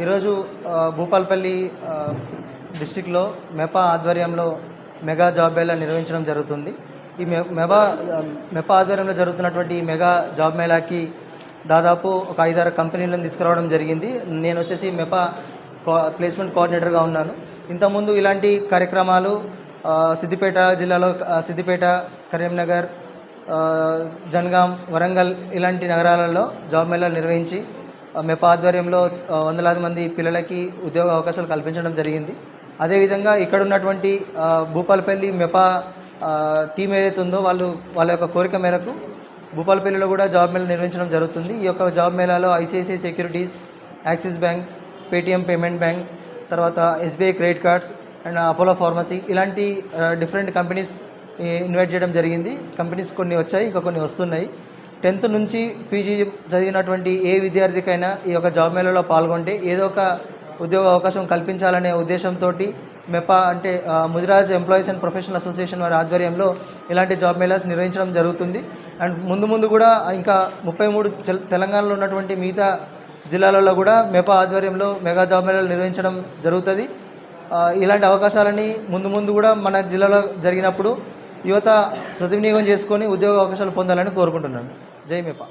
ఈరోజు భూపాల్పల్లి డిస్టిక్లో మెపా ఆధ్వర్యంలో మెగా జాబ్ మేళా నిర్వహించడం జరుగుతుంది. ఈ మె మెపా ఆధ్వర్యంలో జరుగుతున్నటువంటి ఈ మెగా జాబ్ మేళాకి దాదాపు ఒక ఐదారు కంపెనీలను తీసుకురావడం జరిగింది. నేను వచ్చేసి మెపా ప్లేస్మెంట్ కోఆర్డినేటర్గా ఉన్నాను. ఇంతకుముందు ఇలాంటి కార్యక్రమాలు సిద్దిపేట జిల్లాలో సిద్దిపేట కరీంనగర్ జన్గాం జనగాం వరంగల్ ఇలాంటి నగరాలలో జాబ్ మేళాలు నిర్వహించి మెపా ఆధ్వర్యంలో వందలాది మంది పిల్లలకి ఉద్యోగ అవకాశాలు కల్పించడం జరిగింది. అదేవిధంగా ఇక్కడ ఉన్నటువంటి భూపాలపల్లి మెపా టీం ఏదైతే ఉందో వాళ్ళు వాళ్ళ యొక్క కోరిక మేరకు భూపాలపల్లిలో కూడా జాబ్ మేళ నిర్వహించడం జరుగుతుంది. ఈ యొక్క job మేళాలో ICICI securities Axis bank Paytm payment bank తర్వాత SBI credit cards and Apollo pharmacy ఇలాంటి డిఫరెంట్ కంపెనీస్ ఇన్వైట్ చేయడం జరిగింది. కంపెనీస్ కొన్ని వచ్చాయి ఇంకా కొన్ని వస్తున్నాయి. టెన్త్ నుంచి పీజీ చదివినటువంటి ఏ విద్యార్థికైనా ఈ యొక్క జాబ్ మేళలో పాల్గొంటే ఏదో ఒక ఉద్యోగ అవకాశం కల్పించాలనే ఉద్దేశంతో మెపా అంటే Mudiraj employees and professional association వారి ఆధ్వర్యంలో ఇలాంటి జాబ్ మేళాస్ నిర్వహించడం జరుగుతుంది. అండ్ ముందు ముందు కూడా ఇంకా ముప్పై మూడు తెలంగాణలో ఉన్నటువంటి మిగతా జిల్లాలలో కూడా మెపా ఆధ్వర్యంలో మెగా జాబ్ మేళాలు నిర్వహించడం జరుగుతుంది. ఇలాంటి అవకాశాలని ముందు ముందు కూడా మన జిల్లాలో జరిగినప్పుడు యువత సద్వినియోగం చేసుకొని ఉద్యోగ అవకాశాలు పొందాలని కోరుకుంటున్నాను. జై మెపా